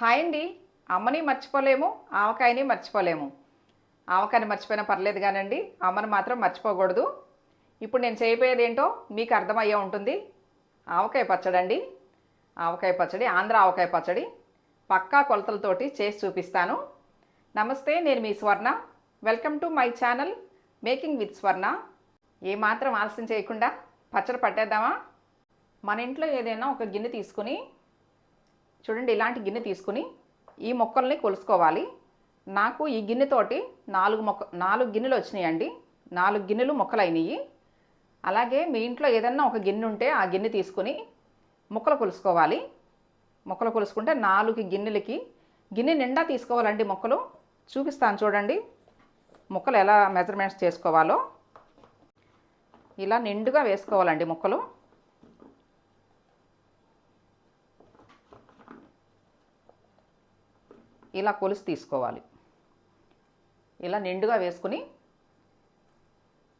Hi అండి అమ్మని మర్చిపోలేము ఆవకాయని మర్చిపోలేము. ఆవకాయని మర్చిపోయినా పర్లేదు కానండి అమ్మని మాత్రం మర్చిపోకూడదు. ఇప్పుడు నేను చేయబోయేది ఏంటో మీకు అర్థమయ్యే ఉంటుంది. ఆవకాయ పచ్చడి అండి ఆవకాయ పచ్చడి ఆంధ్ర ఆవకాయ పచ్చడి. పక్కా కొలతలతోటి చేసి చూపిస్తాను. నమస్తే నేను మీ Swarna. Welcome to my channel making with Swarna. ఏమాత్రం ఆలస్యం చేయకుండా పచ్చడి పట్టేద్దామా? మన ఇంట్లో ఏదైనా ఒక గిన్నె తీసుకుని చూడండి ఇలాంటి గిన్నె తీసుకుని ఈ మొక్కల్ని కొలుసుకోవాలి. నాకు ఈ గిన్నెతోటి నాలుగు మొక్క నాలుగు గిన్నెలు వచ్చినాయండి. నాలుగు గిన్నెలు మొక్కలు అలాగే మీ ఇంట్లో ఏదన్నా ఒక గిన్నె ఉంటే ఆ గిన్నె తీసుకుని మొక్కలు కొలుసుకోవాలి. మొక్కలు కొలుసుకుంటే నాలుగు గిన్నెలకి గిన్నె నిండా తీసుకోవాలండి మొక్కలు. చూపిస్తాను చూడండి ముక్కలు ఎలా మెజర్మెంట్స్ చేసుకోవాలో. ఇలా నిండుగా వేసుకోవాలండి ముక్కలు. ఇలా కొలిసి తీసుకోవాలి. ఇలా నిండుగా వేసుకుని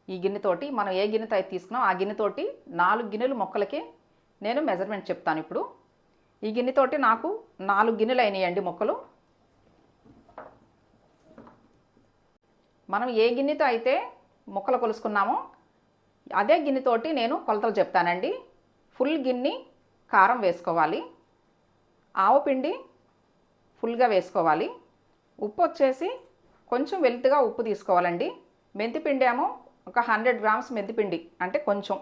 ఈ గిన్నెతోటి మనం ఏ గిన్నెతో అయితే తీసుకున్నాం ఆ గిన్నెతోటి నాలుగు గిన్నెలు మొక్కలకి నేను మెజర్మెంట్ చెప్తాను ఇప్పుడు. ఈ గిన్నెతోటి నాకు నాలుగు గిన్నెలు అయినాయండి మొక్కలు. మనం ఏ గిన్నెతో అయితే మొక్కలు కొలుసుకున్నామో అదే గిన్నెతోటి నేను కొలతలు చెప్తానండి. ఫుల్ గిన్నె కారం వేసుకోవాలి. ఆవపిండి ఫుల్గా వేసుకోవాలి. ఉప్పు వచ్చేసి కొంచెం వెలుతుగా ఉప్పు తీసుకోవాలండి. మెంతిపిండి ఏమో ఒక హండ్రెడ్ గ్రామ్స్ మెంతిపిండి అంటే కొంచెం.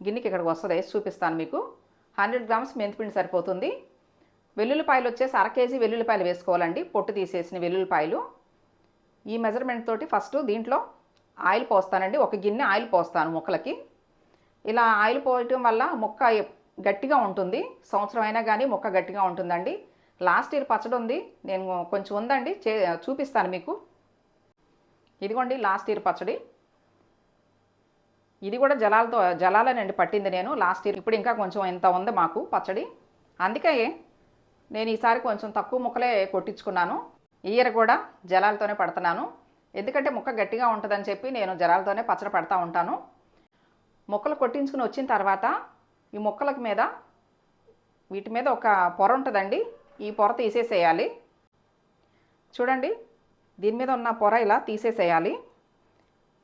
గిన్నెకి ఇక్కడికి వస్తుంది వేసి చూపిస్తాను మీకు. హండ్రెడ్ గ్రామ్స్ మెంతిపిండి సరిపోతుంది. వెల్లుల్లిపాయలు వచ్చేసి అర కేజీ వెల్లుల్లిపాయలు వేసుకోవాలండి. పొట్టు తీసేసిన వెల్లుల్లిపాయలు. ఈ మెజర్మెంట్ తోటి ఫస్ట్ దీంట్లో ఆయిల్ పోస్తానండి. ఒక గిన్నె ఆయిల్ పోస్తాను మొక్కలకి. ఇలా ఆయిల్ పోయటం వల్ల మొక్క గట్టిగా ఉంటుంది. సంవత్సరం అయినా కానీ మొక్క గట్టిగా ఉంటుందండి. లాస్ట్ ఇయర్ పచ్చడి ఉంది. నేను కొంచెం ఉందండి. చే చూపిస్తాను మీకు. ఇదిగోండి లాస్ట్ ఇయర్ పచ్చడి. ఇది కూడా జలాలతో జలాలనండి పట్టింది నేను లాస్ట్ ఇయర్. ఇప్పుడు ఇంకా కొంచెం ఇంత ఉంది మాకు పచ్చడి. అందుకే నేను ఈసారి కొంచెం తక్కువ ముక్కలే కొట్టించుకున్నాను. ఇయర్ కూడా జలాలతోనే పడుతున్నాను. ఎందుకంటే ముక్క గట్టిగా ఉంటుందని చెప్పి నేను జలాలతోనే పచ్చడి పడతా ఉంటాను. ముక్కలు కొట్టించుకుని వచ్చిన తర్వాత ఈ ముక్కల మీద వీటి మీద ఒక పొర ఉంటుందండి. ఈ పొర తీసేసేయాలి. చూడండి దీని మీద ఉన్న పొర ఇలా తీసేసేయాలి.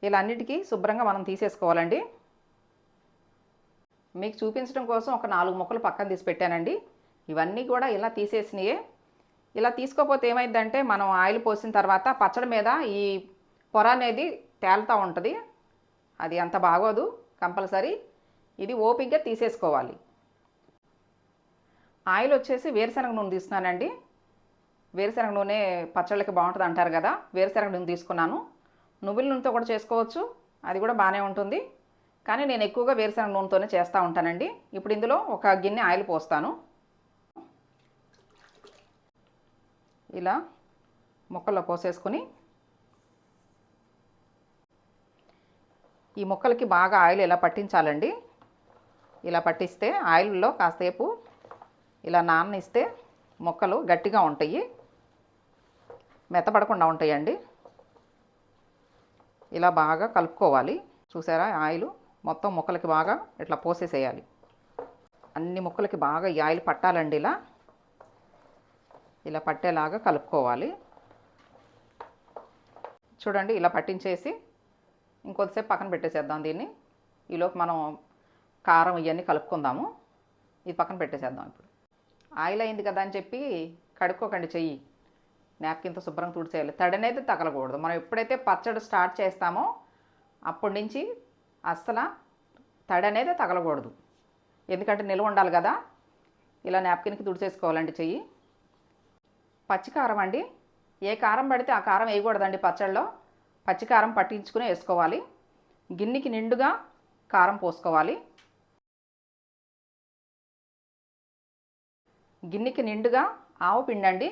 ఇలా అన్నిటికీ శుభ్రంగా మనం తీసేసుకోవాలండి. మీకు చూపించడం కోసం ఒక నాలుగు ముక్కలు పక్కన తీసి పెట్టానండి. ఇవన్నీ కూడా ఇలా తీసేసినాయే. ఇలా తీసుకోకపోతే ఏమైందంటే మనం ఆయిల్ పోసిన తర్వాత పచ్చడి మీద ఈ పొర అనేది తేలుతూ ఉంటుంది. అది అంత బాగోదు కంపల్సరీ. ఇది ఓపిక్గా తీసేసుకోవాలి. ఆయిల్ వచ్చేసి వేరుశనగ నూనె తీసుకున్నానండి వేరుశనగ నూనె పచ్చళ్ళకి బాగుంటుంది అంటారు కదా వేరుశనగ నూనె తీసుకున్నాను. నువ్వుల నూనెతో కూడా చేసుకోవచ్చు అది కూడా బాగానే ఉంటుంది. కానీ నేను ఎక్కువగా వేరుశనగ నూనెతోనే చేస్తూ ఉంటానండి. ఇప్పుడు ఇందులో ఒక గిన్నె ఆయిల్ పోస్తాను. ఇలా ముక్కల్లో పోసేసుకుని ఈ ముక్కలకి బాగా ఆయిల్ ఇలా పట్టించాలండి? ఇలా పట్టిస్తే ఆయిల్లో కాసేపు ఇలా నాననిస్తే మొక్కలు గట్టిగా ఉంటాయి. మెత్తపడకుండా ఉంటాయండి. ఇలా బాగా కలుపుకోవాలి. చూసారా? ఆయిల్ మొత్తం మొక్కలకి బాగా ఇట్లా పోసేసేయాలి. అన్ని మొక్కలకి బాగా ఈ ఆయిల్ పట్టాలండి ఇలా. ఇలా పట్టేలాగా కలుపుకోవాలి. చూడండి ఇలా పట్టించేసి ఇంకొద్దిసేపు పక్కన పెట్టేసేద్దాం దీన్ని. ఈలోపు మనం కారం ఇవన్నీ కలుపుకుందాము. ఇది పక్కన పెట్టేసేద్దాం ఇప్పుడు. ఆయిల్ అయింది కదా అని చెప్పి కడుక్కోకండి చెయ్యి. నాప్కిన్తో శుభ్రంగా తుడిచేయాలి. తడనైతే తగలకూడదు. మనం ఎప్పుడైతే పచ్చడి స్టార్ట్ చేస్తామో అప్పటి నుంచి అస్సలు తడనేది తగలకూడదు. ఎందుకంటే నిల్వ ఉండాలి కదా. ఇలా నాప్కిన్కి తుడిచేసుకోవాలండి చెయ్యి. పచ్చికారం అండి. ఏ కారం పడితే ఆ కారం వేయకూడదండి పచ్చళ్ళలో. పచ్చికారం పట్టించుకుని వేసుకోవాలి. గిన్నెకి నిండుగా కారం పోసుకోవాలి. గిన్నెకి నిండుగా ఆవు పిండండి.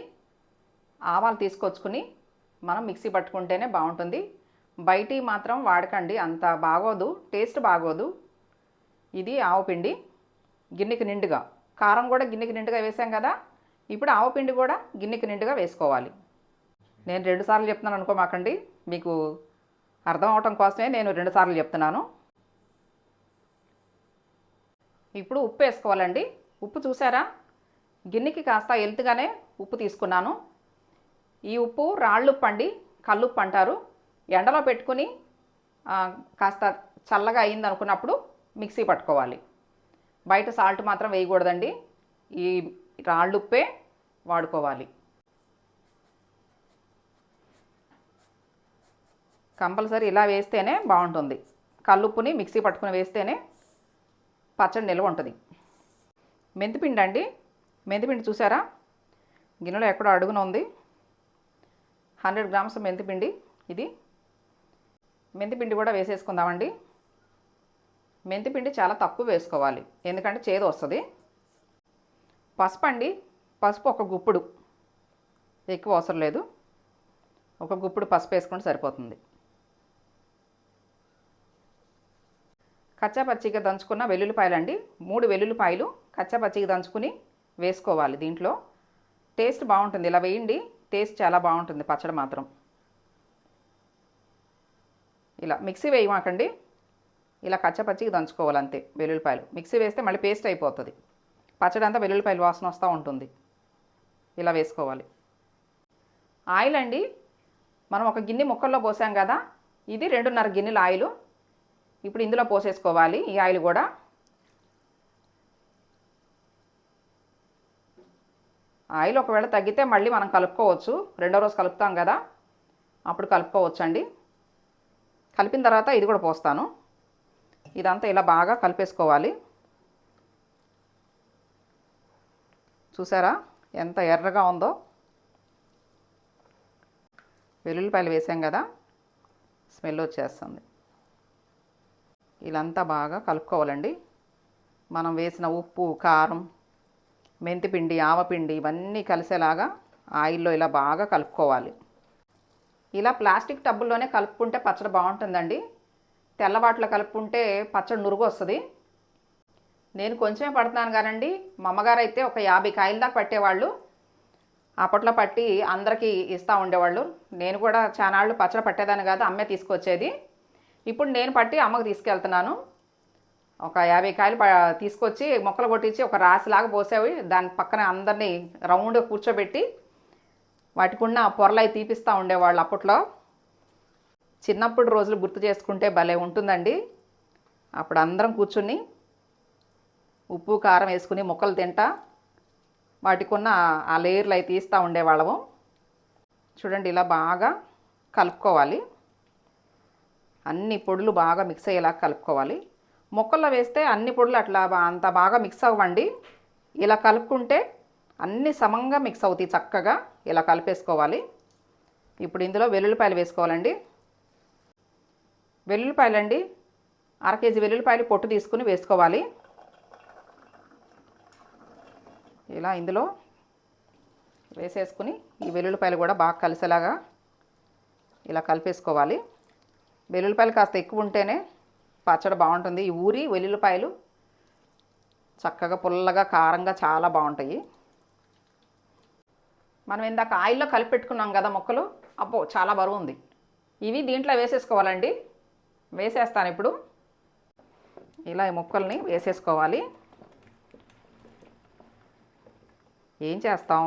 ఆవాలు తీసుకొచ్చుకుని మనం మిక్సీ పట్టుకుంటేనే బాగుంటుంది. బయటి మాత్రం వాడకండి అంత బాగోదు టేస్ట్ బాగోదు. ఇది ఆవు పిండి గిన్నెకి నిండుగా. కారం కూడా గిన్నెకి నిండుగా వేసాం కదా ఇప్పుడు ఆవు పిండి కూడా గిన్నెకి నిండుగా వేసుకోవాలి. నేను రెండు సార్లు చెప్తున్నాను అనుకోమాకండి మీకు అర్థం అవటం కోసమే నేను రెండు సార్లు చెప్తున్నాను. ఇప్పుడు ఉప్పు వేసుకోవాలండి. ఉప్పు చూసారా? గిన్నెకి కాస్త ఎల్త్గానే ఉప్పు తీసుకున్నాను. ఈ ఉప్పు రాళ్ళుప్పు అండి కల్లుప్పు అంటారు. ఎండలో పెట్టుకుని కాస్త చల్లగా అయింది అనుకున్నప్పుడు మిక్సీ పట్టుకోవాలి. బయట సాల్ట్ మాత్రం వేయకూడదండి. ఈ రాళ్ళుప్పే వాడుకోవాలి. కంపల్సరీ ఇలా వేస్తేనే బాగుంటుంది. కల్లుప్పుని మిక్సీ పట్టుకుని వేస్తేనే పచ్చడి నిల్వ ఉంటుంది. మెంతిపిండి అండి. మెంతిపిండి చూసారా? గిన్నెలో ఎక్కడో అడుగున ఉంది. హండ్రెడ్ గ్రామ్స్ మెంతిపిండి ఇది. మెంతిపిండి కూడా వేసేసుకుందామండి. మెంతిపిండి చాలా తక్కువ వేసుకోవాలి. ఎందుకంటే చేదు వస్తుంది. పసుపు అండి పసుపు ఒక గుప్పుడు. ఎక్కువ అవసరం లేదు. ఒక గుప్పుడు పసుపు వేసుకుంటే సరిపోతుంది. కచ్చాపచ్చిగా దంచుకున్న వెల్లుల్లిపాయలు అండి మూడు వెల్లుల్లిపాయలు కచ్చాపచ్చిగా దంచుకుని వేసుకోవాలి దీంట్లో. టేస్ట్ బాగుంటుంది. ఇలా వేయండి. టేస్ట్ చాలా బాగుంటుంది. పచ్చడి మాత్రం. ఇలా మిక్సీ వేయమాకండి. ఇలా కచ్చపచ్చికి దంచుకోవాలి అంతే వెల్లుల్లిపాయలు. మిక్సీ వేస్తే మళ్ళీ పేస్ట్ అయిపోతుంది. పచ్చడి అంతా వెల్లుల్లిపాయలు వాసన వస్తూ ఉంటుంది. ఇలా వేసుకోవాలి. ఆయిల్ అండి. మనం ఒక గిన్నె ముక్కల్లో పోసాం కదా. ఇది రెండున్నర గిన్నెల ఆయిల్. ఇప్పుడు ఇందులో పోసేసుకోవాలి ఈ ఆయిల్ కూడా. ఆయిల్ ఒకవేళ తగ్గితే మళ్ళీ మనం కలుపుకోవచ్చు. రెండో రోజు కలుపుతాం కదా అప్పుడు కలుపుకోవచ్చు అండి కలిపిన తర్వాత ఇది కూడా పోస్తాను. ఇదంతా ఇలా బాగా కలిపేసుకోవాలి. చూసారా ఎంత ఎర్రగా ఉందో? వెల్లుల్లిపాయలు వేసాం కదా స్మెల్ వచ్చేస్తుంది. ఇలాంతా బాగా కలుపుకోవాలండి. మనం వేసిన ఉప్పు కారం మెంతిపిండి ఆవపిండి ఇవన్నీ కలిసేలాగా ఆయిల్లో ఇలా బాగా కలుపుకోవాలి. ఇలా ప్లాస్టిక్ టబ్బుల్లోనే కలుపుకుంటే పచ్చడి బాగుంటుందండి. తెల్లవాట్లో కలుపుకుంటే పచ్చడి నురుగు వస్తుంది నేను కొంచెమే పడుతున్నాను కానండి. మా అమ్మగారు అయితే ఒక యాభై కాయల దాకా పట్టేవాళ్ళు. అప్పట్లో పట్టి అందరికీ ఇస్తూ ఉండేవాళ్ళు. నేను కూడా చానాళ్ళు పచ్చడి పట్టేదాన్ని కాదు అమ్మే తీసుకొచ్చేది. ఇప్పుడు నేను పట్టి అమ్మకు తీసుకెళ్తున్నాను. ఒక యాభై కాయలు తీసుకొచ్చి మొక్కలు కొట్టించి ఒక రాశిలాగా పోసేవి. దాని పక్కన అందరినీ రౌండ్గా కూర్చోబెట్టి వాటికున్న పొరలై తీపిస్తూ ఉండేవాళ్ళు అప్పట్లో. చిన్నప్పుడు రోజులు గుర్తు చేసుకుంటే భలే ఉంటుందండి. అప్పుడు అందరం కూర్చుని ఉప్పు కారం వేసుకుని ముక్కలు తింటా. వాటికున్న ఆ లేయర్లు అవి తీస్తూ ఉండేవాళ్ళము. చూడండి ఇలా బాగా కలుపుకోవాలి. అన్ని పొడులు బాగా మిక్స్ అయ్యేలా కలుపుకోవాలి. ముక్కల్లో వేస్తే అన్ని పొడులు అట్లా అంత బాగా మిక్స్ అవ్వండి. ఇలా కలుపుకుంటే అన్ని సమంగా మిక్స్ అవుతాయి చక్కగా. ఇలా కలిపేసుకోవాలి. ఇప్పుడు ఇందులో వెల్లుల్లిపాయలు వేసుకోవాలండి. వెల్లుల్లిపాయలు అండి. అర కేజీ వెల్లుల్లిపాయలు పొట్టు తీసుకుని వేసుకోవాలి. ఇలా ఇందులో వేసేసుకుని ఈ వెల్లుల్లిపాయలు కూడా బాగా కలిసేలాగా ఇలా కలిపేసుకోవాలి. వెల్లుల్లిపాయలు కాస్త ఎక్కువ ఉంటేనే పచ్చడి బాగుంటుంది. ఈ ఊరి వెల్లుల్లిపాయలు చక్కగా పుల్లగా కారంగా చాలా బాగుంటాయి. మనం ఇందాక ఆయిల్లో కలిపి పెట్టుకున్నాం కదా మొక్కలు. అబ్బో చాలా బరువు ఉంది ఇవి దీంట్లో వేసేసుకోవాలండి. వేసేస్తాను ఇప్పుడు. ఇలా ఈ ముక్కల్ని వేసేసుకోవాలి. ఏం చేస్తాం?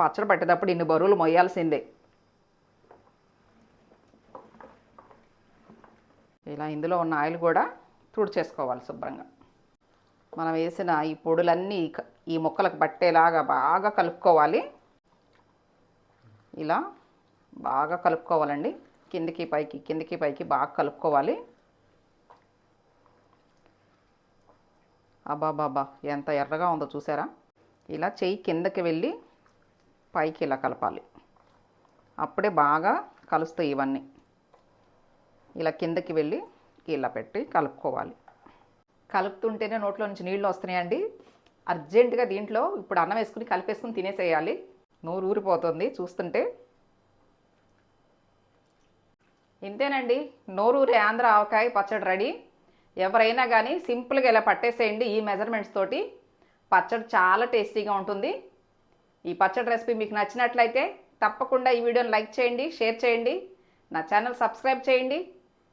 పచ్చడి పట్టేటప్పుడు ఇన్ని బరువులు మొయ్యాల్సిందే. ఇలా ఇందులో ఉన్న ఆయిల్ కూడా తుడిచేసుకోవాలి శుభ్రంగా. మనం వేసిన ఈ పొడులన్నీ ఈ ముక్కలకు పట్టేలాగా బాగా కలుపుకోవాలి. ఇలా బాగా కలుపుకోవాలండి. కిందికి పైకి కిందికి పైకి బాగా కలుపుకోవాలి. అబ్బాబాబా ఎంత ఎర్రగా ఉందో చూసారా? ఇలా చెయ్యి కిందకి వెళ్ళి పైకి ఇలా కలపాలి. అప్పుడే బాగా కలుస్తాయి ఇవన్నీ. ఇలా కిందకి వెళ్ళి ఇలా పెట్టి కలుపుకోవాలి. కలుపుతుంటేనే నోట్లో నుంచి నీళ్ళు వస్తున్నాయండి. అర్జెంటుగా దీంట్లో ఇప్పుడు అన్నం వేసుకుని కలిపేసుకుని తినేసేయాలి. నోరు ఊరిపోతుంది చూస్తుంటే. ఇంతేనండి నోరూరి ఆంధ్ర ఆవకాయ పచ్చడి రెడీ. ఎవరైనా కానీ సింపుల్గా ఇలా పట్టేసేయండి ఈ మెజర్మెంట్స్ తోటి. పచ్చడి చాలా టేస్టీగా ఉంటుంది. ఈ పచ్చడి రెసిపీ మీకు నచ్చినట్లయితే తప్పకుండా ఈ వీడియోని లైక్ చేయండి షేర్ చేయండి. నా ఛానల్ సబ్స్క్రైబ్ చేయండి.